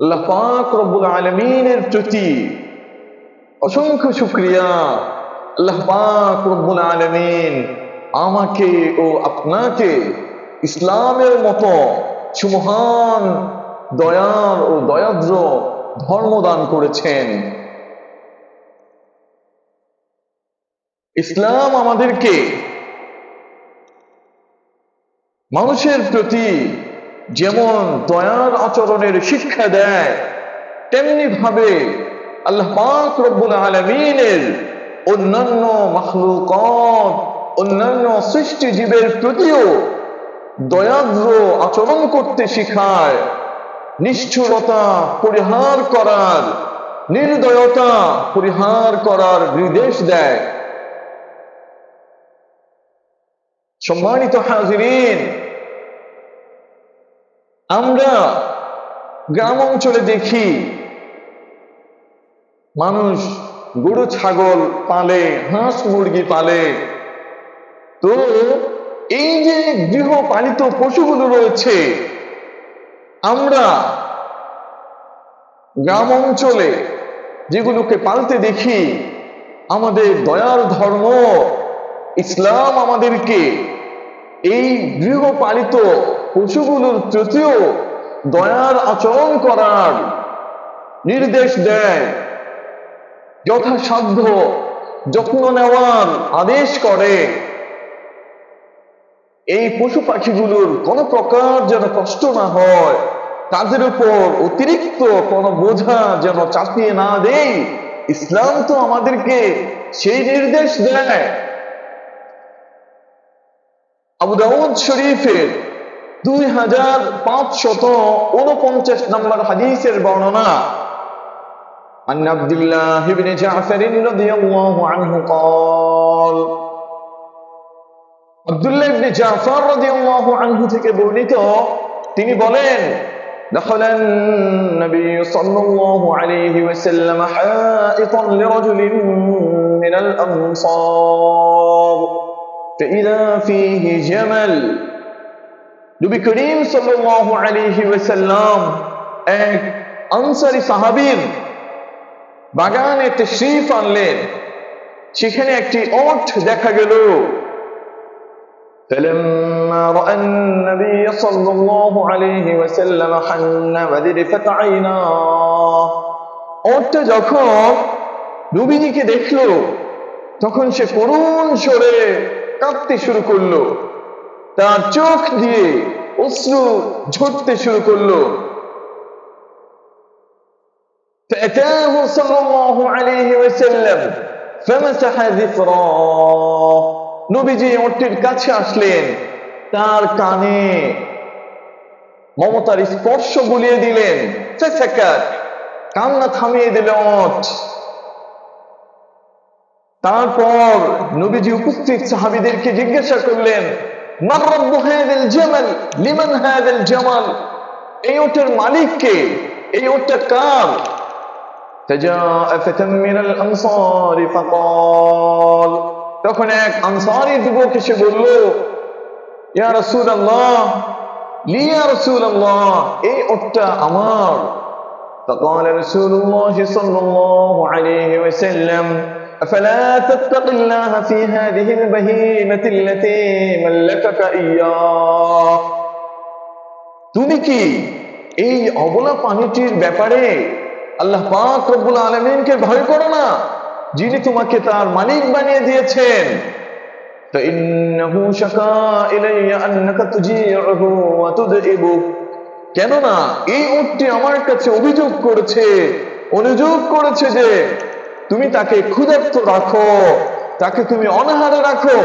পাক রব্বুল আলমিনের অসংখ্য শুক্রিয়া। পাক রব্বুল আলমিন আমাকে ও আপনাকে ইসলামের মতো সুমহান দয়ার ও দয়াদ্র ধর্ম দান করেছেন। ইসলাম আমাদেরকে মানুষের প্রতি যেমন দয়ার আচরণের শিক্ষা দেয় তেমনি ভাবে আল্লাহ রব্বুল আলমিনের অন্যান্য অন্যান্য সৃষ্টি জীবের প্রতিও দয়াদ্র আচরণ করতে শিখায়, নিষ্ঠুরতা পরিহার করার, নির্দয়তা পরিহার করার নির্দেশ দেয়। সম্মানিত হাজিরিন আমরা গ্রাম অঞ্চলে দেখি মানুষ গরু, ছাগল পালে, হাঁস মুরগি পালে। তো এই যে গৃহপালিত পশুগুলো রয়েছে, আমরা গ্রাম অঞ্চলে যেগুলোকে পালতে দেখি, আমাদের দয়ার ধর্ম, ইসলাম আমাদেরকে এই গৃহপালিত পশুগুলোর প্রতিও দয়ার আচরণ করার নির্দেশ দেয়। যথাসাধ্য যত্ন নেওয়ার আদেশ করে। এই পশু পাখিগুলোর কোনো প্রকার যেন কষ্ট না হয়, তাদের উপর অতিরিক্ত কোনো বোঝা যেন চাপিয়ে না দেই। ইসলাম তো আমাদেরকে সেই নির্দেশ দেয়। আবু শরীফের দুই হাজার পাঁচশত উনপঞ্চাশ নম্বর হাদিসের বর্ণনা عن عبد الله بن جعفر رضي الله عنه قال আব্দুল্লাহ ইবনে জাফর রাদিয়াল্লাহু আনহু থেকে বর্ণিত তিনি বলেন دخل النبي صلى الله عليه وسلم حائطا لرجل من الأنصار فإذا فيه جمل নবী করিম সাল্লাল্লাহু আলাইহি ওয়াসাল্লাম এক আনসারী সাহাবীর বাগানে তশরিফ আনলেন সেখানে একটি ওট দেখা গেল فلما رأى النبي صلى الله عليه وسلم حن وذرفت عيناه ওটটা যখন নবীজিকে দেখলো তখন সে করুণ সরে কাঁদতে শুরু করলো তার চোখ দিয়ে অশ্রু ঝরতে শুরু করলো فأتاه صلى الله عليه وسلم فمسح ذكراه নবীজি ওটির কাছে আসলেন তার কানে মমতার স্পর্শ বুলিয়ে দিলেন ফেসাকাত কান্না থামিয়ে দিল ওট তারপর নবীজি উপস্থিত সাহাবিদেরকে জিজ্ঞাসা করলেন মান রব্বু হাযাল জামাল লিমান হাযাল জামাল এই ওটের মালিক কে এই ওটটা কার فجاء فتى من الأنصار فقال তখন এক আনসারি যুবক এসে বলল ইয়া রাসূলুল্লাহ লি ইয়া রাসূলুল্লাহ এই ওটটা আমার فقال رسول الله صلى الله عليه وسلم أفلا تتق الله في هذه البهيمة التي ملكك إياه তুমি কি এই অবলা পানিটির ব্যাপারে আল্লাহ পাক রব্বুল আলমিনকে ভয় করো না যিনি তোমাকে তার মালিক বানিয়ে দিয়েছেন فإنه شكا إلي أنك تجيعه وتدئبه কেননা এই উটটি আমার কাছে অভিযোগ করেছে অনুযোগ করেছে যে তুমি তাকে ক্ষুধার্ত রাখো, তাকে তুমি অনাহারে রাখো,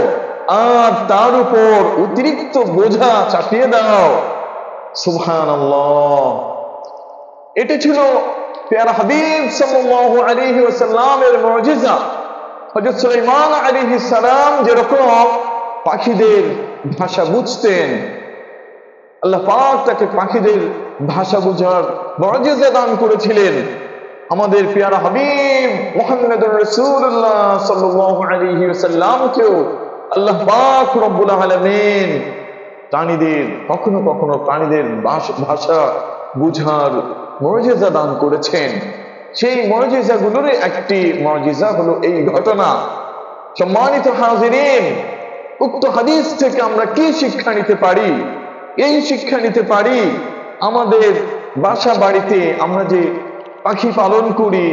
আর তার উপর অতিরিক্ত বোঝা চাপিয়ে দাও। সুবহান এটি ছিল হাবিব সুলাইমান সালাম যেরকম পাখিদের ভাষা বুঝতেন, আল্লাহ পাক তাকে পাখিদের ভাষা বুঝার মুজিজা দান করেছিলেন। আমাদের পেয়ারা হাবিব মুহাম্মদুর রাসূলুল্লাহ সাল্লাল্লাহু আলাইহি ওয়াসাল্লামকেও আল্লাহ পাক রব্বুল আলামিন প্রাণীদের কখনো কখনো প্রাণীদের ভাষা বুঝার মর্যাদা দান করেছেন। সেই মর্যাদাগুলোর একটি মর্যাদা হলো এই ঘটনা। সম্মানিত হাজিরিন, উক্ত হাদিস থেকে আমরা কি শিক্ষা নিতে পারি? এই শিক্ষা নিতে পারি, আমাদের বাসা বাড়িতে আমরা যে পাখি পালন করি,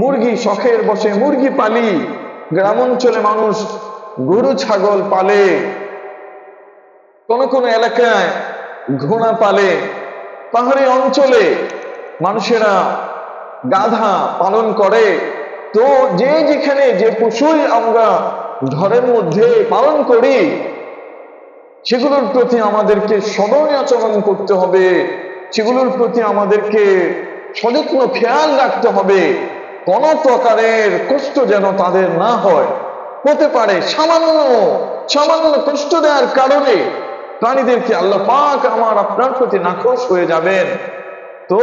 মুরগি শখের বসে মুরগি পালি গ্রাম অঞ্চলে মানুষ গরু, ছাগল পালে, কোন কোন এলাকায় ঘোড়া পালে, পাহাড়ি অঞ্চলে মানুষেরা গাধা পালন করে। তো যে যেখানে যে পশুই আমরা ঘরের মধ্যে পালন করি, সেগুলোর প্রতি আমাদেরকে সদয় আচরণ করতে হবে, সেগুলোর প্রতি আমাদেরকে সযত্ন খেয়াল রাখতে হবে। কোন প্রকারের কষ্ট যেন তাদের না হয়। হতে পারে সামান্য সামান্য কষ্ট দেওয়ার কারণে প্রাণীদেরকে আল্লাহ পাক আমার আপনার প্রতি নাকশ হয়ে যাবেন। তো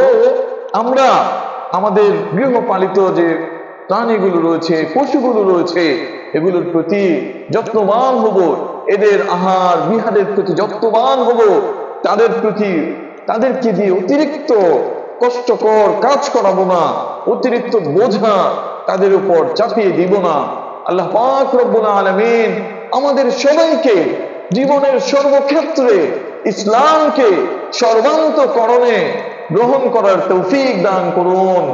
আমরা আমাদের গৃহপালিত যে প্রাণীগুলো রয়েছে, পশুগুলো রয়েছে, এগুলোর প্রতি যত্নবান হব। এদের আহার বিহারের প্রতি যত্নবান হব। তাদের প্রতি, তাদেরকে দিয়ে অতিরিক্ত কষ্টকর কাজ করাবো না, অতিরিক্ত বোঝা তাদের উপর চাপিয়ে দিব না। আল্লাহ পাক রব্বুল আলামিন আমাদের সবাইকে জীবনের সর্বক্ষেত্রে ইসলামকে সর্বান্তকরণে গ্রহণ করার তৌফিক দান করুন।